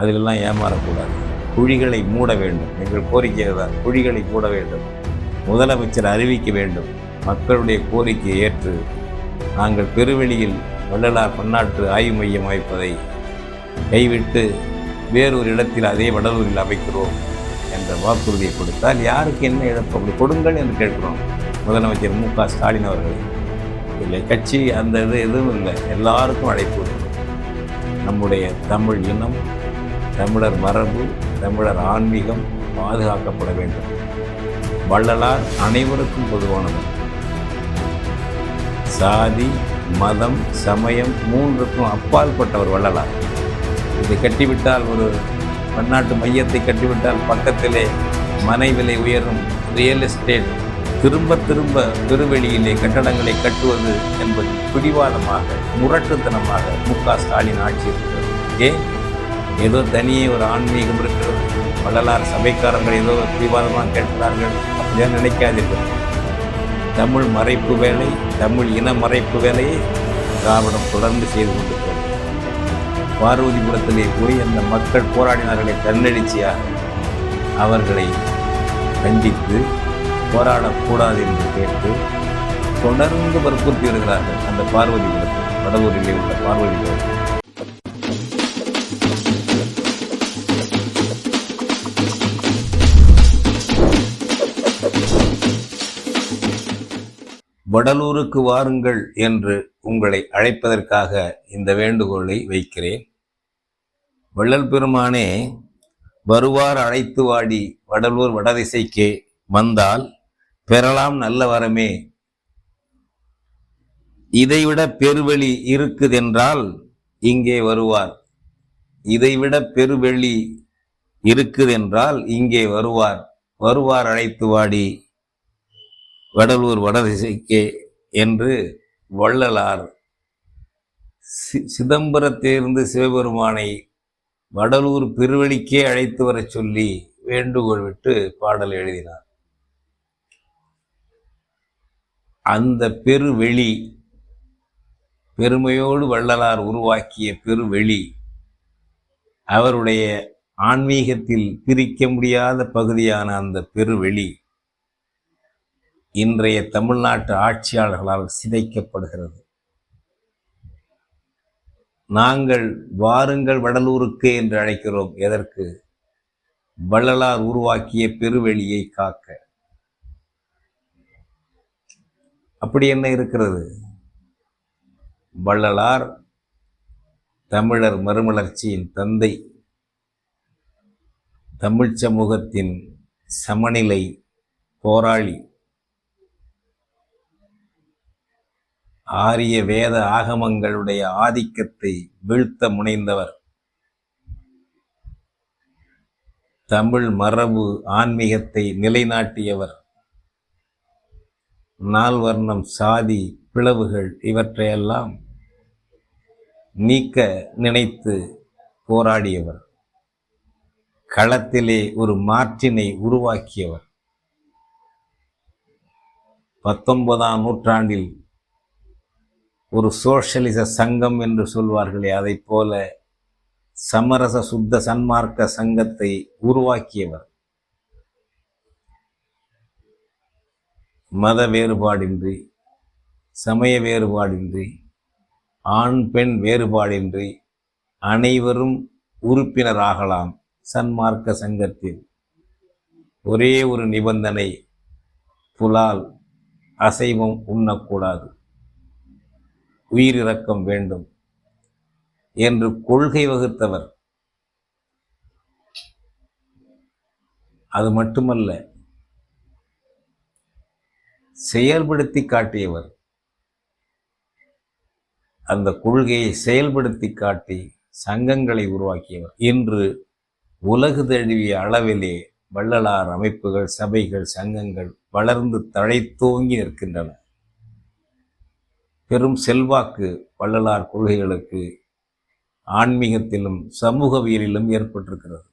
அதிலெல்லாம் ஏமாறக்கூடாது. குழிகளை மூட வேண்டும். எங்கள் கோரிக்கை தான் குழிகளை மூட வேண்டும். முதலமைச்சர் அறிவிக்க வேண்டும். மக்களுடைய கோரிக்கையை ஏற்று நாங்கள் பெருவெளியில் வள்ளலார் பன்னாட்டு ஆய்வு மையம் அமைப்பதை கைவிட்டு வேறொரு இடத்தில் அதே வடலூரில் அமைக்கிறோம் என்ற வாக்குறுதியை கொடுத்தால் யாருக்கு என்ன இழப்பு? அப்படி கொடுங்கள் என்று கேட்கிறோம். முதலமைச்சர் மு க ஸ்டாலின் அவர்கள். இல்லை கட்சி அந்த இது எதுவும் இல்லை. எல்லாருக்கும் அழைப்பு நம்முடைய தமிழ் இனம் தமிழர் மரபு தமிழர் ஆன்மீகம் பாதுகாக்கப்பட வேண்டும். வள்ளலார் அனைவருக்கும் பொதுவானவர் சாதி மதம் சமயம் மூன்றுக்கும் அப்பால்பட்டவர் வள்ளலார். இதை கட்டிவிட்டால் ஒரு பன்னாட்டு மையத்தை கட்டிவிட்டால் பக்கத்திலே மனை விலை உயரும் ரியல் எஸ்டேட் திரும்ப திரும்ப பெருவெளியிலே கட்டடங்களை கட்டுவது என்பது பிடிவாதமாக முரட்டுத்தனமாக மு க ஸ்டாலின் ஆட்சி இருக்கிறது ஏன்? ஏதோ தனியே ஒரு ஆன்மீகம் இருக்கிறது வள்ளலார் சபைக்காரங்கள் ஏதோ பிடிவாதமாக கேட்கிறார்கள் அப்படியே நினைக்காதீர்கள். தமிழ் மறைப்பு வேலை தமிழ் இன மறைப்பு வேலையை திராவிடம் தொடர்ந்து செய்து கொண்டிருக்கிறது. பார்வதிபுரத்திலே போய் அந்த மக்கள் போராடினார்களை தன்னெழுச்சியாக. அவர்களை கண்டித்து போராடக்கூடாது என்று கேட்டு தொடர்ந்து வற்புறுத்தி வருகிறார்கள் அந்த பார்வதிபுரத்தில் வடலூரிலே உள்ள பார்வதிபுரத்தில். வடலூருக்கு வாருங்கள் என்று உங்களை அழைப்பதற்காக இந்த வேண்டுகோளை வைக்கிறேன். வள்ளல் பெருமானே வருவார் அழைத்து வாடி வடலூர் வடதிசைக்கே வந்தால் பெறலாம் நல்ல வரமே. இதைவிட பெருவெளி இருக்குதென்றால் இங்கே வருவார். இதைவிட பெருவெளி இருக்குதென்றால் இங்கே வருவார். வருவார் அழைத்து வாடி வடலூர் வடதிசைக்கே என்று வள்ளலார் சி- சிதம்பரத்திலிருந்து சிவபெருமானை வடலூர் பெருவெளிக்கே அழைத்து வரச் சொல்லி வேண்டுகோள் விட்டு பாடல் எழுதினார். அந்த பெருவெளி பெருமையோடு வள்ளலார் உருவாக்கிய பெருவெளி அவருடைய ஆன்மீகத்தில் பிரிக்க முடியாத பகுதியான அந்த பெருவெளி இன்றைய தமிழ்நாட்டு ஆட்சியாளர்களால் சிதைக்கப்படுகிறது. நாங்கள் வாருங்கள் வடலூருக்கு என்று அழைக்கிறோம். எதற்கு? வள்ளலார் உருவாக்கிய பெருவெளியை காக்க. அப்படி என்ன இருக்கிறது? வள்ளலார் தமிழர் மறுமலர்ச்சியின் தந்தை. தமிழ் சமூகத்தின் சமநிலை போராளி. ஆரிய வேத ஆகமங்களுடைய ஆதிக்கத்தை வீழ்த்த முனைந்தவர். தமிழ் மரபு ஆன்மீகத்தை நிலைநாட்டியவர். நால்வர்ணம் சாதி பிளவுகள் இவற்றையெல்லாம் நீக்க நினைத்து போராடியவர். களத்திலே ஒரு மாற்றினை உருவாக்கியவர். பத்தொன்பதாம் நூற்றாண்டில் ஒரு சோஷலிச சங்கம் என்று சொல்வார்களே அதைப் போல சமரச சுத்த சன்மார்க்க சங்கத்தை உருவாக்கியவர். மத வேறுபாடின்றி சமய வேறுபாடின்றி ஆண் பெண் வேறுபாடின்றி அனைவரும் உறுப்பினராகலாம் சன்மார்க்க சங்கத்தில். ஒரே ஒரு நிபந்தனை புலால் அசைவம் உண்ணக்கூடாது. உயிரிறக்கம் வேண்டும் என்று கொள்கை வகுத்தவர். அது மட்டுமல்ல செயல்படுத்தி காட்டியவர். அந்த கொள்கையை செயல்படுத்தி காட்டி சங்கங்களை உருவாக்கியவர். இன்று உலகு தழுவிய அளவிலே வள்ளலார் அமைப்புகள் சபைகள் சங்கங்கள் வளர்ந்து தழைத்தோங்கி நிற்கின்றன. பெரும் செல்வாக்கு வள்ளலார் கொள்கைகளுக்கு ஆன்மீகத்திலும் சமூகவியலிலும் ஏற்பட்டிருக்கிறது.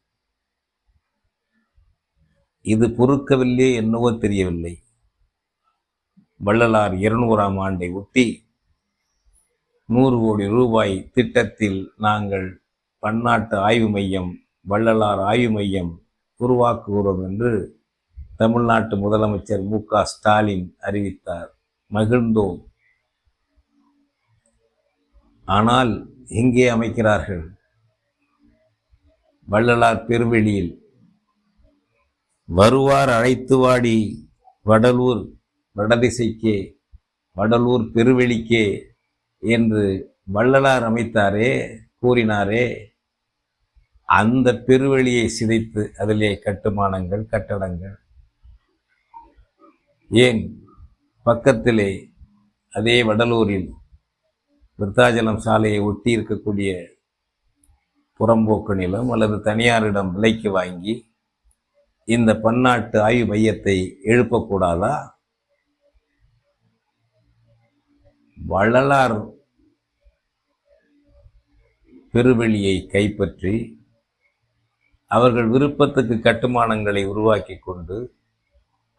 இது பொறுக்கவில்லை என்னவோ தெரியவில்லை. வள்ளலார் இருநூறாம் ஆண்டை ஒட்டி நூறு கோடி ரூபாய் திட்டத்தில் நாங்கள் பன்னாட்டு ஆய்வு மையம் வள்ளலார் ஆய்வு மையம் உருவாக்குகிறோம் என்று தமிழ்நாட்டு முதலமைச்சர் மு க ஸ்டாலின் அறிவித்தார். மகிழ்ந்தோம். ஆனால் எங்கே அமைக்கிறார்கள்? வள்ளலார் பெருவெளியில். வருவார் அழைத்து வாடி வடலூர் வடதிசைக்கே வடலூர் பெருவெளிக்கே என்று வள்ளலார் அமைத்தாரே கூறினாரே. அந்த பெருவெளியை சிதைத்து அதிலே கட்டுமானங்கள் கட்டடங்கள். ஏன்? பக்கத்திலே அதே வடலூரில் விருத்தாச்சலம் சாலையை ஒட்டி இருக்கக்கூடிய புறம்போக்கு நிலம் அல்லது தனியாரிடம் விலைக்கு வாங்கி இந்த பன்னாட்டு ஆய்வு மையத்தை எழுப்பக்கூடாதா? வள்ளலார் பெருவெளியை கைப்பற்றி அவர்கள் விருப்பத்துக்கு கட்டுமானங்களை உருவாக்கி கொண்டு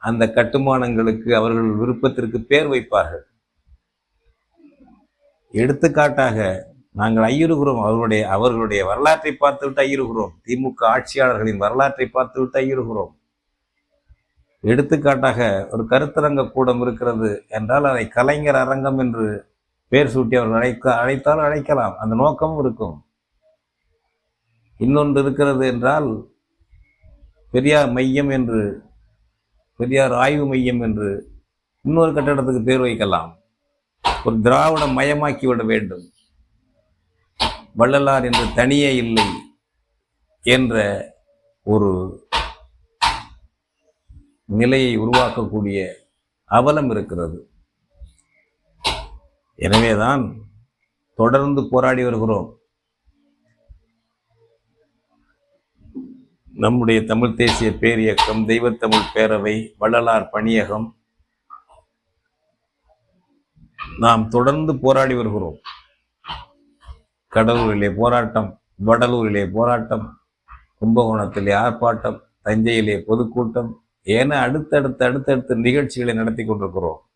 அந்த கட்டுமானங்களுக்கு அவர்கள் விருப்பத்திற்கு பேர் வைப்பார்கள். எடுத்துக்காட்டாக நாங்கள் ஐயுறுகிறோம் அவர்களுடைய அவர்களுடைய வரலாற்றை பார்த்துவிட்டு ஐயுறுகிறோம். திமுக ஆட்சியாளர்களின் வரலாற்றை பார்த்துவிட்டு ஐயுறுகிறோம். எடுத்துக்காட்டாக ஒரு கருத்தரங்க கூடம் இருக்கிறது என்றால் அதை கலைஞர் அரங்கம் என்று பேர் சூட்டி அவர்கள் அழைக்க அழைத்தாலும் அழைக்கலாம். அந்த நோக்கமும் இருக்கும். இன்னொன்று இருக்கிறது என்றால் பெரியார் மையம் என்று பெரியார் ஆய்வு மையம் என்று இன்னொரு கட்டடத்துக்கு பேர் வைக்கலாம். ஒரு திராவிட மயமாக்கி விட வேண்டும். வள்ளலார் என்று தனியே இல்லை என்ற ஒரு நிலையை உருவாக்கக்கூடிய அவலம் இருக்கிறது. எனவேதான் தொடர்ந்து போராடி வருகிறோம். நம்முடைய தமிழ் தேசிய பேரியக்கம் தெய்வத்தமிழ் பேரவை வள்ளலார் பணியகம் நாம் தொடர்ந்து போராடி வருகிறோம். கடலூரிலே போராட்டம் வடலூரிலே போராட்டம் கும்பகோணத்திலே ஆர்ப்பாட்டம் தஞ்சையிலே பொதுக்கூட்டம் என அடுத்தடுத்த அடுத்தடுத்த நிகழ்ச்சிகளை நடத்தி கொண்டிருக்கிறோம்.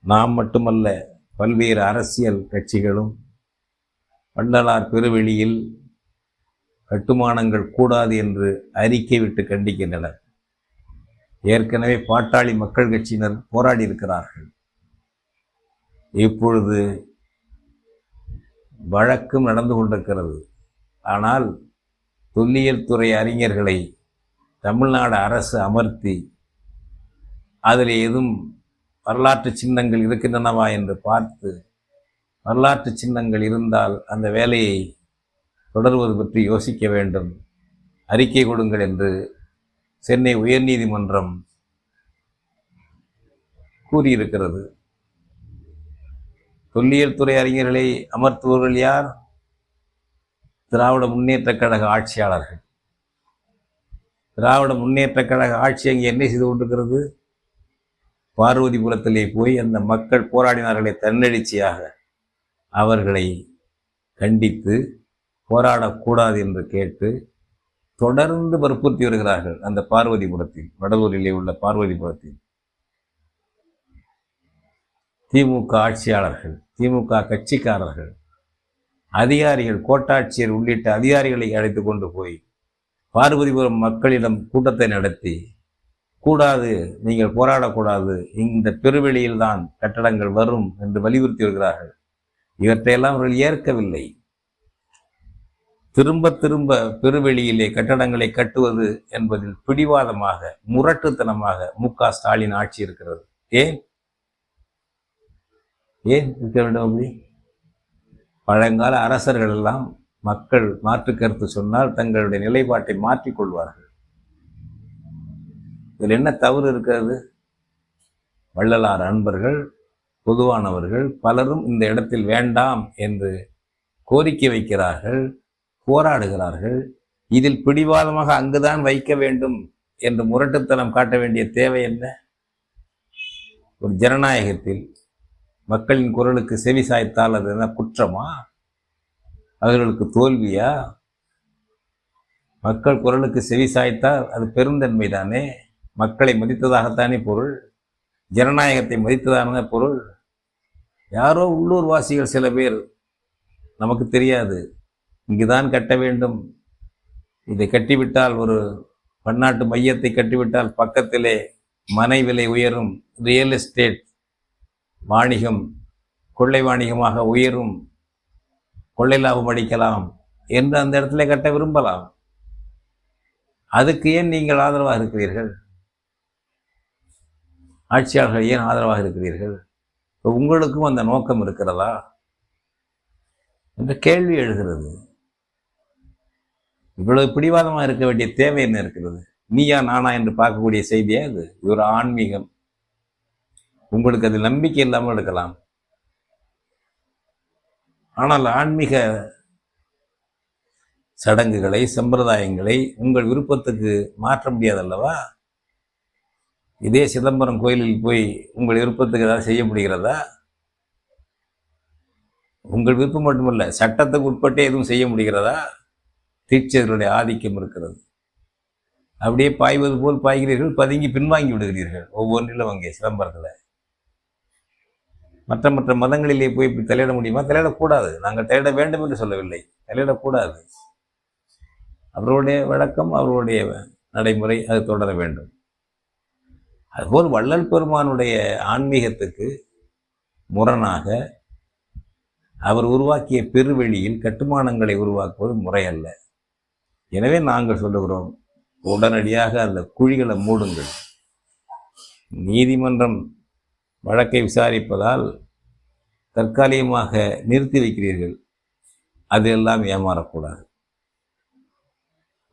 நாம் மட்டுமல்ல பல்வேறு அரசியல் கட்சிகளும் வள்ளலார் பெருவெளியில் கட்டுமானங்கள் கூடாது என்று அறிக்கை விட்டு கண்டிக்கின்றனர். ஏற்கனவே பாட்டாளி மக்கள் கட்சியினர் போராடி இருக்கிறார்கள். இப்பொழுது வழக்கும் நடந்து கொண்டிருக்கிறது. ஆனால் தொல்லியல் துறை அறிஞர்களை தமிழ்நாடு அரசு அமர்த்தி அதில் எதுவும் வரலாற்று சின்னங்கள் இருக்கின்றனவா என்று பார்த்து வரலாற்று சின்னங்கள் இருந்தால் அந்த வேலையை தொடர்வது பற்றி யோசிக்க வேண்டும். அறிக்கை கொடுங்கள் என்று சென்னை உயர்நீதிமன்றம் கூறியிருக்கிறது. தொல்லியல் துறை அறிஞர்களை அமர்த்துவர்கள் யார்? திராவிட முன்னேற்ற கழக ஆட்சியாளர்கள். திராவிட முன்னேற்ற கழக ஆட்சி அங்கே என்ன செய்து கொண்டிருக்கிறது? பார்வதிபுரத்திலே போய் அந்த மக்கள் போராடினார்களே தன்னெழுச்சியாக அவர்களை கண்டித்து போராடக்கூடாது என்று கேட்டு தொடர்ந்து வற்புறுத்தி வருகிறார்கள் அந்த பார்வதிபுரத்தில் வடலூரிலே உள்ள பார்வதிபுரத்தில். திமுக ஆட்சியாளர்கள் திமுக கட்சிக்காரர்கள் அதிகாரிகள் கோட்டாட்சியர் உள்ளிட்ட அதிகாரிகளை அழைத்து கொண்டு போய் பார்வதிபுரம் மக்களிடம் கூட்டத்தை நடத்தி கூடாது நீங்கள் போராடக்கூடாது இந்த பெருவெளியில்தான் கட்டடங்கள் வரும் என்று வலியுறுத்தி வருகிறார்கள். இவற்றையெல்லாம் அவர்கள் ஏற்கவில்லை. திரும்ப திரும்ப பெருவெளியிலே கட்டடங்களை கட்டுவது என்பதில் பிடிவாதமாக முரட்டுத்தனமாக மு க ஸ்டாலின் ஆட்சி இருக்கிறது. ஏன்? ஏன் இருக்க வேண்டும் அப்படி பழங்கால அரசர்கள் எல்லாம் மக்கள் மாற்று கருத்து சொன்னால் தங்களுடைய நிலைப்பாட்டை மாற்றிக்கொள்வார்கள் இதில் என்ன தவறு இருக்கிறது? வள்ளலார் அன்பர்கள் பொதுவானவர்கள் பலரும் இந்த இடத்தில் வேண்டாம் என்று கோரிக்கை வைக்கிறார்கள் போராடுகிறார்கள். இதில் பிடிவாதமாக அங்குதான் வைக்க வேண்டும் என்று முரட்டுத்தனம் காட்ட வேண்டிய தேவை என்ன? ஒரு ஜனநாயகத்தில் மக்களின் குரலுக்கு செவி சாய்த்தால் அது என்ன குற்றமா? அவர்களுக்கு தோல்வியா? மக்கள் குரலுக்கு செவி சாய்த்தால் அது பெருந்தன்மை தானே? மக்களை மதித்ததாகத்தானே பொருள்? ஜனநாயகத்தை மதித்ததான பொருள்? யாரோ உள்ளூர் வாசிகள் சில பேர் நமக்கு தெரியாது. இங்குதான் கட்ட வேண்டும். இதை கட்டிவிட்டால் ஒரு பன்னாட்டு மையத்தை கட்டிவிட்டால் பக்கத்திலே மனை விலை உயரும். ரியல் எஸ்டேட் வாணிகம் கொள்ளை வாணிகமாக உயரும் கொள்ளை லாபம் அடிக்கலாம் என்று அந்த இடத்துல கட்ட விரும்பலாம். அதுக்கு ஏன் நீங்கள் ஆதரவாக இருக்கிறீர்கள்? ஆட்சியாளர்கள் ஏன் ஆதரவாக இருக்கிறீர்கள்? உங்களுக்கும் அந்த நோக்கம் இருக்கிறதா? என்ற கேள்வி எழுகிறது. இவ்வளவு பிடிவாதமாக இருக்க வேண்டிய தேவை என்ன இருக்கிறது? நீயா நானா என்று பார்க்கக்கூடிய செய்தியா இது ஒரு ஆன்மீகம். உங்களுக்கு அது நம்பிக்கை இல்லாமல் எடுக்கலாம். ஆனால் ஆன்மீக சடங்குகளை சம்பிரதாயங்களை உங்கள் விருப்பத்துக்கு மாற்ற முடியாதல்லவா? இதே சிதம்பரம் கோயிலில் போய் உங்கள் விருப்பத்துக்கு ஏதாவது செய்ய முடிகிறதா? உங்கள் விருப்பம் மட்டுமல்ல சட்டத்துக்கு உட்பட்டே எதுவும் செய்ய முடிகிறதா? தீட்சர்களுடைய ஆதிக்கம் இருக்கிறது. அப்படியே பாய்வது போல் பாய்கிறீர்கள் பதுங்கி பின்வாங்கி விடுகிறீர்கள். ஒவ்வொன்றிலும் அங்கே சிதம்பரத்தில். மற்ற மற்ற மதங்களிலே போய் இப்படி தலையிட முடியுமா? தலையிடக்கூடாது. நாங்கள் தலையிட வேண்டும் என்று சொல்லவில்லை. தலையிடக்கூடாது. அவர்களுடைய வழக்கம் அவர்களுடைய நடைமுறை அது தொடர வேண்டும். அதுபோல் வள்ளல் பெருமானுடைய ஆன்மீகத்துக்கு முரணாக அவர் உருவாக்கிய பெருவெளியில் கட்டுமானங்களை உருவாக்குவது முறையல்ல. எனவே நாங்கள் சொல்லுகிறோம் உடனடியாக அந்த குழிகளை மூடுங்கள். நீதிமன்றம் வழக்கை விசாரிப்பதால் தற்காலிகமாக நிறுத்தி வைக்கிறீர்கள். அதெல்லாம் ஏமாறக்கூடாது.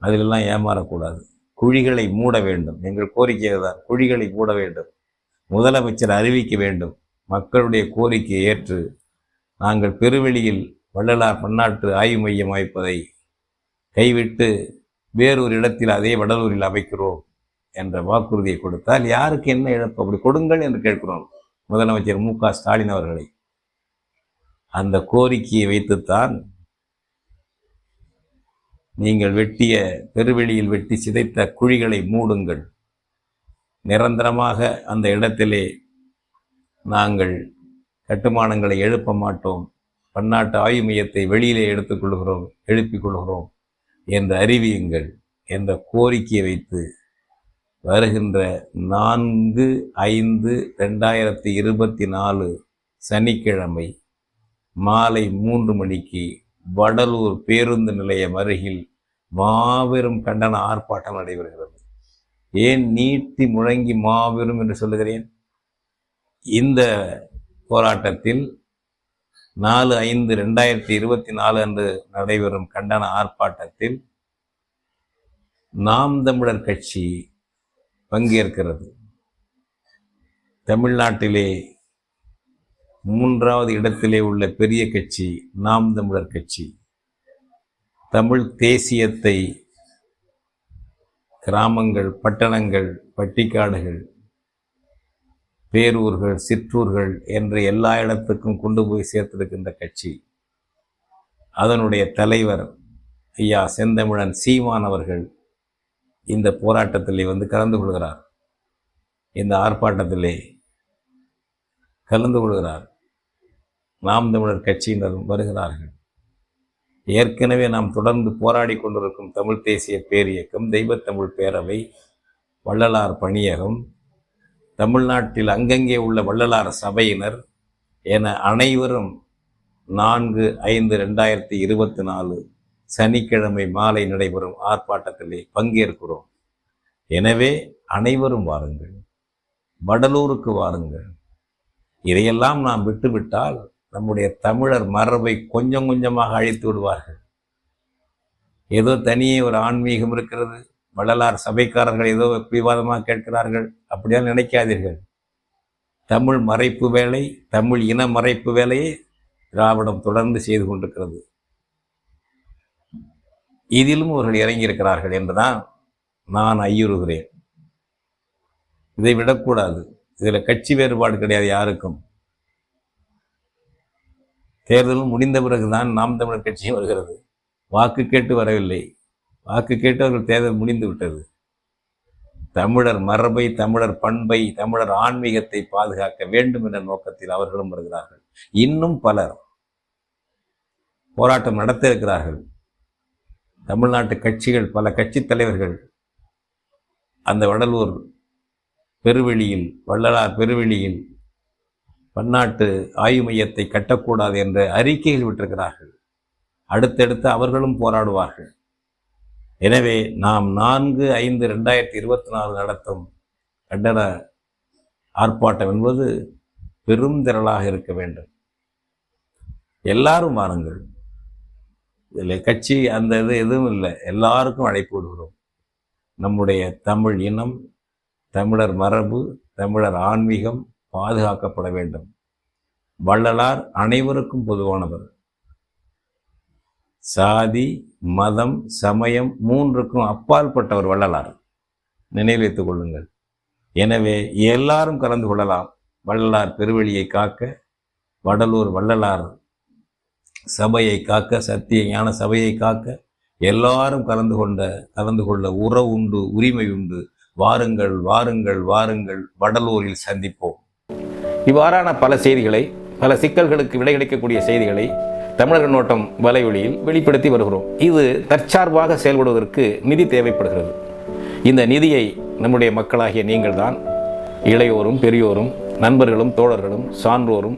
அதிலெல்லாம் ஏமாறக்கூடாது. குழிகளை மூட வேண்டும். எங்கள் கோரிக்கை தான். குழிகளை மூட வேண்டும். முதலமைச்சர் அறிவிக்க வேண்டும். மக்களுடைய கோரிக்கையை ஏற்று நாங்கள் பெருவெளியில் வள்ளலார் பன்னாட்டு ஆய்வு மையம் அமைப்பதை கைவிட்டு வேறொரு இடத்தில் அதே வடலூரில் அமைக்கிறோம் என்ற வாக்குறுதியை கொடுத்தால் யாருக்கு என்ன இழப்பு? அப்படி கொடுங்கள் என்று கேட்கிறோம். முதலமைச்சர் மு க ஸ்டாலின் அவர்களை அந்த கோரிக்கையை வைத்துத்தான் நீங்கள் வெட்டிய பெருவெளியில் வெட்டி சிதைத்த குழிகளை மூடுங்கள். நிரந்தரமாக அந்த இடத்திலே நாங்கள் கட்டுமானங்களை எழுப்ப மாட்டோம். பன்னாட்டு ஆய்வு மையத்தை வெளியிலே எடுத்துக்கொள்கிறோம் எழுப்பிக் கொள்கிறோம் என்று அறிவியுங்கள் என்ற கோரிக்கையை வைத்து வருகின்ற நான்கு ஐந்து ரெண்டாயிரத்தி இருபத்தி நாலு சனிக்கிழமை மாலை மூன்று மணிக்கு வடலூர் பேருந்து நிலையம் அருகில் மாபெரும் கண்டன ஆர்ப்பாட்டம் நடைபெறுகிறது. ஏன் நீட்டி முழங்கி மாபெரும் என்று சொல்லுகிறேன்? இந்த போராட்டத்தில் நாலு ஐந்து ரெண்டாயிரத்தி இருபத்தி நாலு அன்று நடைபெறும் கண்டன ஆர்ப்பாட்டத்தில் நாம் தமிழர் கட்சி பங்கேற்கிறது. தமிழ்நாட்டிலே மூன்றாவது இடத்திலே உள்ள பெரிய கட்சி நாம் தமிழர் கட்சி. தமிழ் தேசியத்தை கிராமங்கள் பட்டணங்கள் பட்டிக்காடுகள் பேரூர்கள் சிற்றூர்கள் என்ற எல்லா இடத்துக்கும் கொண்டு போய் சேர்த்திருக்கின்ற கட்சி. அதனுடைய தலைவர் ஐயா செந்தமிழன் சீமான் அவர்கள் இந்த போராட்டத்திலே வந்து கலந்து கொள்கிறார். இந்த ஆர்ப்பாட்டத்திலே கலந்து கொள்கிறார். நாம் தமிழர் கட்சியினரும் வருகிறார்கள். ஏற்கனவே நாம் தொடர்ந்து போராடி கொண்டிருக்கும் தமிழ் தேசிய பேரியக்கம் தெய்வத்தமிழ் பேரவை வள்ளலார் பணியகம் தமிழ்நாட்டில் அங்கங்கே உள்ள வள்ளலார் சபையினர் என அனைவரும் நான்கு ஐந்து ரெண்டாயிரத்தி இருபத்தி நாலு சனிக்கிழமை மாலை நடைபெறும் ஆர்ப்பாட்டத்திலே பங்கேற்கிறோம். எனவே அனைவரும் வாருங்கள். வடலூருக்கு வாருங்கள். இதையெல்லாம் நாம் விட்டுவிட்டால் நம்முடைய தமிழர் மரபை கொஞ்சம் கொஞ்சமாக அழித்து விடுவார்கள். ஏதோ தனியே ஒரு ஆன்மீகம் இருக்கிறது. வள்ளலார் சபைக்காரர்கள் ஏதோ விவாதமாக கேட்கிறார்கள். அப்படியெல்லாம் நினைக்காதீர்கள். தமிழ் மறைப்பு வேலை தமிழ் இன மறைப்பு வேலையை திராவிடம் தொடர்ந்து செய்து கொண்டிருக்கிறது. இதிலும் அவர்கள் இறங்கியிருக்கிறார்கள் என்றுதான் நான் ஐயுறுகிறேன். இதை விடக்கூடாது. இதில் கட்சி வேறுபாடு கிடையாது யாருக்கும். தேர்தலும் முடிந்த பிறகுதான் நாம் தமிழர் கட்சியும் வருகிறது. வாக்கு கேட்டு வரவில்லை. வாக்கு கேட்டு அவர்கள் தேர்தல் முடிந்து விட்டது. தமிழர் மரபை தமிழர் பண்பை தமிழர் ஆன்மீகத்தை பாதுகாக்க வேண்டும் என்ற நோக்கத்தில் அவர்களும் வருகிறார்கள். இன்னும் பலர் போராட்டம் நடத்த இருக்கிறார்கள் தமிழ்நாட்டு கட்சிகள் பல கட்சித் தலைவர்கள் அந்த வடலூர் பெருவெளியில் வள்ளலார் பெருவெளியில் பன்னாட்டு ஆய்வு மையத்தை கட்டக்கூடாது என்ற அறிக்கைகள் விட்டிருக்கிறார்கள். அடுத்தடுத்து அவர்களும் போராடுவார்கள். எனவே நாம் நான்கு ஐந்து ரெண்டாயிரத்தி இருபத்தி நாலு நடத்தும் கண்டன ஆர்ப்பாட்டம் என்பது பெரும் திரளாக இருக்க வேண்டும். எல்லாரும் வாருங்கள். இதில் கட்சி அந்த இது எதுவும் இல்லை. எல்லாருக்கும் அழைப்பு விடுகிறோம். நம்முடைய தமிழ் இனம் தமிழர் மரபு தமிழர் ஆன்மீகம் பாதுகாக்கப்பட வேண்டும். வள்ளலார் அனைவருக்கும் பொதுவானவர். சாதி மதம் சமயம் மூன்றுக்கும் அப்பாற்பட்டவர் வள்ளலார். நினைவில் வைத்துக் கொள்ளுங்கள். எனவே எல்லாரும் கலந்து கொள்ளலாம். வள்ளலார் பெருவெளியை காக்க வடலூர் வள்ளலார் சபையை காக்க சத்திய ஞான சபையை காக்க எல்லாரும் கலந்து கொண்ட கலந்து கொள்ள உறவு உண்டு உரிமை உண்டு. வாருங்கள் வாருங்கள் வாருங்கள். வடலூரில் சந்திப்போம். இவ்வாறான பல செய்திகளை பல சிக்கல்களுக்கு விடை கிடைக்கக்கூடிய செய்திகளை தமிழர் நோட்டம் வலைவெளியில் வெளிப்படுத்தி வருகிறோம். இது தற்சார்பாக செயல்படுவதற்கு நிதி தேவைப்படுகிறது. இந்த நிதியை நம்முடைய மக்களாகிய நீங்கள்தான் இளையோரும் பெரியோரும் நண்பர்களும் தோழர்களும் சான்றோரும்